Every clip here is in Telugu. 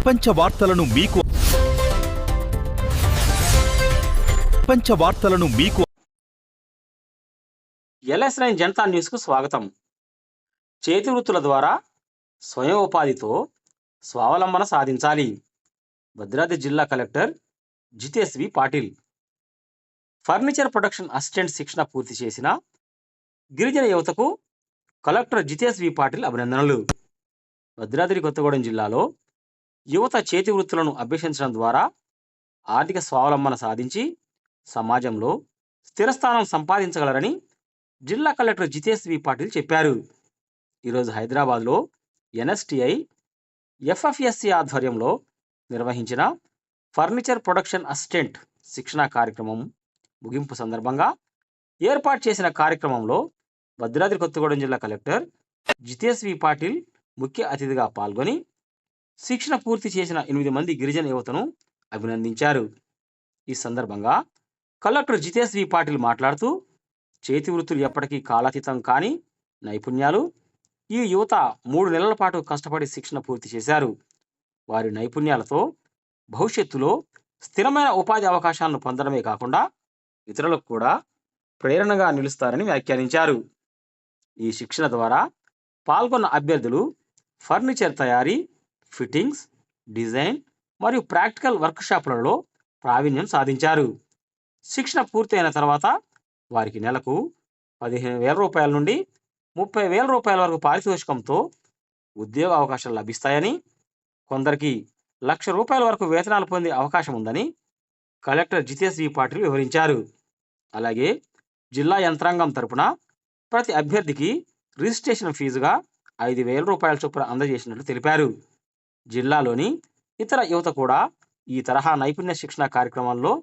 ప్రపంచ వార్తలను మీకు ప్రపంచ వార్తలను మీకు ఎల్ఎస్ నైన్ జనతా న్యూస్కు స్వాగతం. చేతి వృత్తుల ద్వారా స్వయం ఉపాధితో స్వావలంబన సాధించాలి. భద్రాద్రి జిల్లా collector Jitesh V Patil. Furniture production assistant శిక్షణ పూర్తి చేసిన గిరిజన యువతకు కలెక్టర్ జితేష్ వి పాటిల్ అభినందనలు. భద్రాద్రి కొత్తగూడెం జిల్లాలో యువత చేతి వృత్తులను అభ్యసించడం ద్వారా ఆర్థిక స్వావలంబన సాధించి సమాజంలో స్థిరస్థానం సంపాదించగలరని జిల్లా కలెక్టర్ జితేష్ వి పాటిల్ చెప్పారు. ఈరోజు హైదరాబాద్లో ఎన్ఎస్టిఐ ఎఫ్ఎఫ్ఎస్సి ఆధ్వర్యంలో నిర్వహించిన ఫర్నిచర్ ప్రొడక్షన్ అసిస్టెంట్ శిక్షణా కార్యక్రమం ముగింపు సందర్భంగా ఏర్పాటు చేసిన కార్యక్రమంలో భద్రాద్రి కొత్తగూడెం జిల్లా కలెక్టర్ జితేష్ వి పాటిల్ ముఖ్య అతిథిగా పాల్గొని శిక్షణ పూర్తి చేసిన ఎనిమిది మంది గిరిజన యువతను అభినందించారు. ఈ సందర్భంగా కలెక్టర్ జితేష్ వి పాటిల్ మాట్లాడుతూ చేతి వృత్తులు ఎప్పటికీ కాలాతీతం కాని నైపుణ్యాలు ఈ యువత మూడు నెలల పాటు కష్టపడి శిక్షణ పూర్తి చేశారు. వారి నైపుణ్యాలతో భవిష్యత్తులో స్థిరమైన ఉపాధి అవకాశాలను పొందడమే కాకుండా ఇతరులకు కూడా ప్రేరణగా నిలుస్తారని వ్యాఖ్యానించారు. ఈ శిక్షణ ద్వారా పాల్గొన్న అభ్యర్థులు ఫర్నిచర్ తయారీ ఫిట్టింగ్స్ డిజైన్ మరియు ప్రాక్టికల్ వర్క్షాపులలో ప్రావీణ్యం సాధించారు. శిక్షణ పూర్తయిన తర్వాత వారికి నెలకు పదిహేను వేల రూపాయల నుండి ముప్పై వేల రూపాయల వరకు పారితోషికంతో ఉద్యోగ అవకాశాలు లభిస్తాయని కొందరికి లక్ష రూపాయల వరకు వేతనాలు పొందే అవకాశం ఉందని కలెక్టర్ జితేష్ వి పాటిల్ వివరించారు. అలాగే జిల్లా యంత్రాంగం తరపున ప్రతి అభ్యర్థికి రిజిస్ట్రేషన్ ఫీజుగా ఐదు వేల రూపాయల చొప్పున అందజేసినట్లు తెలిపారు. జిల్లాలోని ఇతర యువత కూడా ఈ తరహా నైపుణ్య శిక్షణ కార్యక్రమాల్లో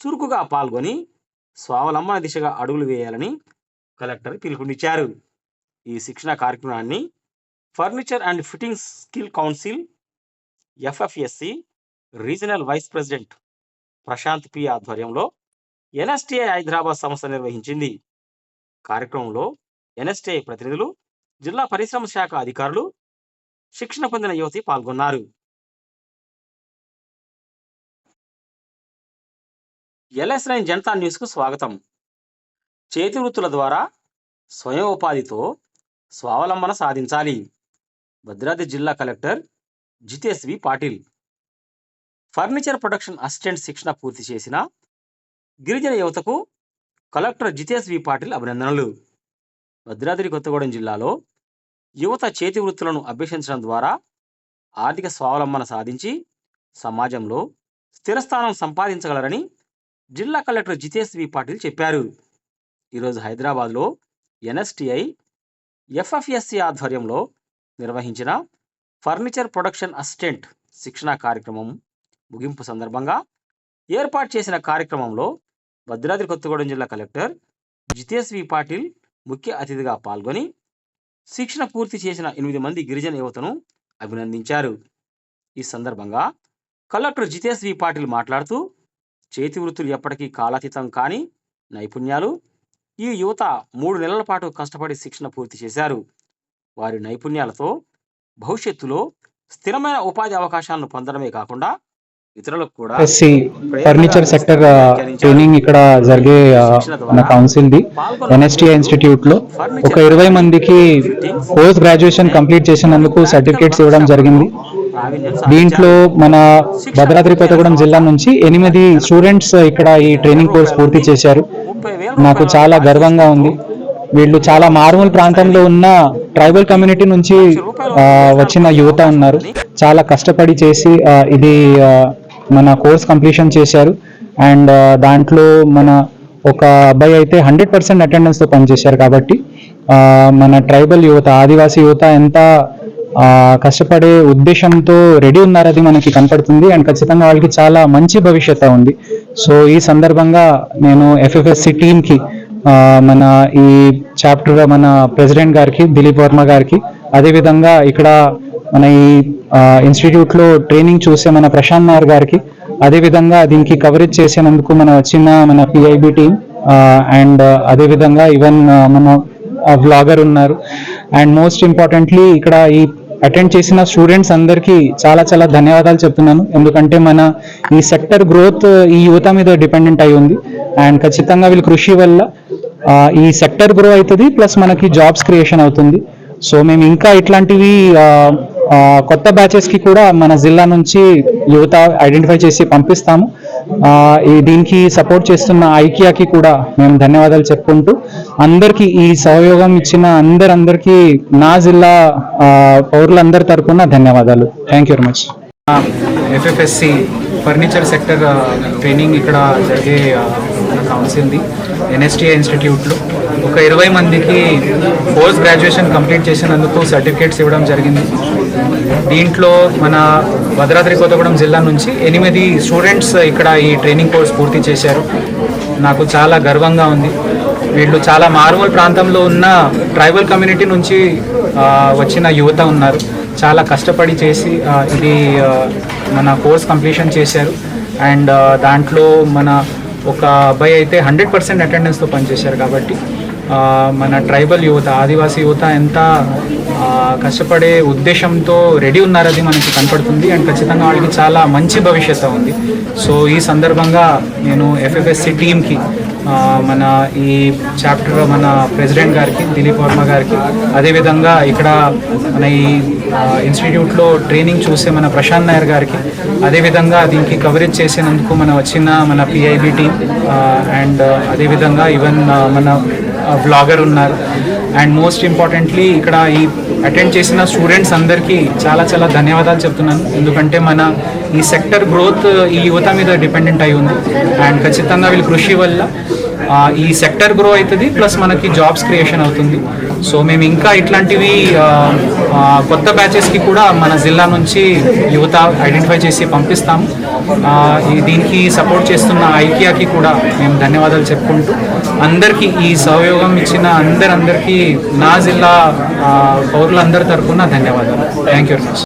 చురుకుగా పాల్గొని స్వావలంబన దిశగా అడుగులు వేయాలని కలెక్టర్ పిలుపునిచ్చారు. ఈ శిక్షణ కార్యక్రమాన్ని furniture and fittings skill council FFSC regional vice president Prashanth P ఆధ్వర్యంలో ఎన్ఎస్టిఐ హైదరాబాద్ సంస్థ నిర్వహించింది. కార్యక్రమంలో ఎన్ఎస్టిఐ ప్రతినిధులు జిల్లా పరిశ్రమ శాఖ అధికారులు శిక్షణ పొందిన యువతి పాల్గొన్నారు. ఎల్ఎస్ నైన్ జనతా న్యూస్కు స్వాగతం. చేతి వృత్తుల ద్వారా స్వయం ఉపాధితో స్వావలంబన సాధించాలి. భద్రాద్రి జిల్లా collector Jitesh V Patil. Furniture production assistant శిక్షణ పూర్తి చేసిన గిరిజన యువతకు కలెక్టర్ జితేష్ వి పాటిల్ అభినందనలు. భద్రాద్రి కొత్తగూడెం జిల్లాలో యువత చేతి వృత్తులను అభ్యసించడం ద్వారా ఆర్థిక స్వావలంబన సాధించి సమాజంలో స్థిరస్థానం సంపాదించగలరని జిల్లా కలెక్టర్ జితేష్ వి పాటిల్ చెప్పారు. ఈరోజు హైదరాబాద్లో ఎన్ఎస్టిఐ ఎఫ్ఎఫ్ఎస్సి ఆధ్వర్యంలో నిర్వహించిన ఫర్నిచర్ ప్రొడక్షన్ అసిస్టెంట్ శిక్షణా కార్యక్రమం ముగింపు సందర్భంగా ఏర్పాటు చేసిన కార్యక్రమంలో భద్రాద్రి కొత్తగూడెం జిల్లా కలెక్టర్ జితేష్ వి పాటిల్ ముఖ్య అతిథిగా పాల్గొని శిక్షణ పూర్తి చేసిన ఎనిమిది మంది గిరిజన యువతను అభినందించారు. ఈ సందర్భంగా కలెక్టర్ జితేష్ వి పాటిల్ మాట్లాడుతూ చేతి వృత్తులు ఎప్పటికీ కాలాతీతం కాని నైపుణ్యాలు ఈ యువత మూడు నెలల పాటు కష్టపడి శిక్షణ పూర్తి చేశారు. వారి నైపుణ్యాలతో భవిష్యత్తులో స్థిరమైన ఉపాధి అవకాశాలను పొందడమే కాకుండా ఇతరులకు కూడా ఫర్నిచర్ సెక్టర్ ట్రైనింగ్ ఇక్కడ జరిగే ఆ, మన కౌన్సిల్ ది ఎన్ఎస్టిఐ ఇన్స్టిట్యూట్లో ఒక ఇరవై మందికి పోస్ట్ గ్రాడ్యుయేషన్ కంప్లీట్ చేసినందుకు సర్టిఫికేట్స్ ఇవ్వడం జరిగింది. దీంట్లో మన భద్రాద్రి కొత్తగూడెం జిల్లా నుంచి ఎనిమిది స్టూడెంట్స్ ఇక్కడ ఈ ట్రైనింగ్ కోర్స్ పూర్తి చేశారు. నాకు చాలా గర్వంగా ఉంది. వీళ్ళు చాలా మారుమూల ప్రాంతంలో ఉన్న ట్రైబల్ కమ్యూనిటీ నుంచి ఆ, వచ్చిన యువత ఉన్నారు. చాలా కష్టపడి చేసి ఇది మన కోర్స్ కంప్లీషన్ చేశారు. అండ్ దాంట్లో మన ఒక అబ్బాయి అయితే హండ్రెడ్ పర్సెంట్ అటెండెన్స్తో పనిచేశారు కాబట్టి మన ట్రైబల్ యువత ఆదివాసీ యువత ఎంత కష్టపడే ఉద్దేశంతో రెడీ ఉన్నారది మనకి కనపడుతుంది. అండ్ ఖచ్చితంగా వాళ్ళకి చాలా మంచి భవిష్యత్తు ఉంది. సో ఈ సందర్భంగా నేను ఎఫ్ఎఫ్ఎస్సి టీమ్కి మన ఈ చాప్టర్ మన ప్రెసిడెంట్ గారికి దిలీప్ వర్మ గారికి అదేవిధంగా ఇక్కడ మన ఈ ఇన్స్టిట్యూట్లో ట్రైనింగ్ చూసే మన ప్రశాంత్ నాయర్ గారికి అదేవిధంగా దీనికి కవరేజ్ చేసినందుకు మన వచ్చిన మన పిఐబి టీం అండ్ అదేవిధంగా ఈవెన్ మన వ్లాగర్ ఉన్నారు. అండ్ మోస్ట్ ఇంపార్టెంట్లీ ఇక్కడ ఈ అటెండ్ చేసిన స్టూడెంట్స్ అందరికీ చాలా చాలా ధన్యవాదాలు చెప్తున్నాను. ఎందుకంటే మన ఈ సెక్టర్ గ్రోత్ ఈ యువత మీద డిపెండెంట్ అయి ఉంది. అండ్ ఖచ్చితంగా వీళ్ళ కృషి వల్ల ఈ సెక్టర్ గ్రో అవుతుంది ప్లస్ మనకి జాబ్స్ క్రియేషన్ అవుతుంది. సో మేము ఇంకా ఇట్లాంటివి కొత్త బ్యాచెస్కి కూడా మన జిల్లా నుంచి యువత ఐడెంటిఫై చేసి పంపిస్తాము. ఈ దీనికి సపోర్ట్ చేస్తున్న ఐకియాకి కూడా మేము ధన్యవాదాలు చెప్పుకుంటూ అందరికీ ఈ సహయోగం ఇచ్చిన అందరందరికీ నా జిల్లా పౌరులందరి తరఫున ధన్యవాదాలు. Thank you very much FFSC furniture sector training ఇక్కడ జరిగే కౌన్సిల్ది ఎన్ఎస్టీఐ ఇన్స్టిట్యూట్లో ఒక ఇరవై మందికి పోస్ట్ గ్రాడ్యుయేషన్ కంప్లీట్ చేసినందుకు సర్టిఫికేట్స్ ఇవ్వడం జరిగింది. దీంట్లో మన భద్రాద్రి కొత్తగూడెం జిల్లా నుంచి ఎనిమిది స్టూడెంట్స్ ఇక్కడ ఈ ట్రైనింగ్ కోర్స్ పూర్తి చేశారు. నాకు చాలా గర్వంగా ఉంది. వీళ్ళు చాలా మారుమూల ప్రాంతంలో ఉన్న ట్రైబల్ కమ్యూనిటీ నుంచి వచ్చిన యువత ఉన్నారు. చాలా కష్టపడి చేసి ఇది మన కోర్స్ కంప్లీషన్ చేశారు. అండ్ దాంట్లో మన ఒక అబ్బాయి అయితే హండ్రెడ్ పర్సెంట్ అటెండెన్స్తో పనిచేశారు కాబట్టి మన ట్రైబల్ యువత ఆదివాసీ యువత ఎంత కష్టపడే ఉద్దేశంతో రెడీ ఉన్నారది మనకి కనపడుతుంది. అండ్ ఖచ్చితంగా వాళ్ళకి చాలా మంచి భవిష్యత్తు ఉంది. సో ఈ సందర్భంగా నేను ఎఫ్ఎఫ్ఎస్సి టీమ్కి మన ఈ చాప్టర్ మన ప్రెసిడెంట్ గారికి దిలీప్ వర్మ గారికి అదేవిధంగా ఇక్కడ మన ఈ ఇన్స్టిట్యూట్లో ట్రైనింగ్ చూసే మన ప్రశాంత్ నాయర్ గారికి అదేవిధంగా దీనికి కవరేజ్ చేసినందుకు మన వచ్చిన మన పిఐబి టీం అండ్ అదేవిధంగా ఈవెన్ మన బ్లాగర్ ఉన్నారు. అండ్ మోస్ట్ ఇంపార్టెంట్లీ ఇక్కడ ఈ అటెండ్ చేసిన స్టూడెంట్స్ అందరికీ చాలా చాలా ధన్యవాదాలు చెప్తున్నాను. ఎందుకంటే మన ఈ సెక్టర్ గ్రోత్ ఈ యువత మీద డిపెండెంట్ అయి ఉంది. అండ్ ఖచ్చితంగా వీళ్ళ కృషి వల్ల ఈ సెక్టర్ గ్రో అవుతుంది ప్లస్ మనకి జాబ్స్ క్రియేషన్ అవుతుంది. సో మేము ఇంకా ఇట్లాంటివి కొత్త బ్యాచెస్కి కూడా మన జిల్లా నుంచి యువత ఐడెంటిఫై చేసి పంపిస్తాము. దీనికి సపోర్ట్ చేస్తున్న ఐకియాకి కూడా మేము ధన్యవాదాలు చెప్పుకుంటూ అందరికీ ఈ సహయోగం ఇచ్చిన అందరందరికీ నా జిల్లా పౌరులందరి తరఫున ధన్యవాదాలు. Thank you very much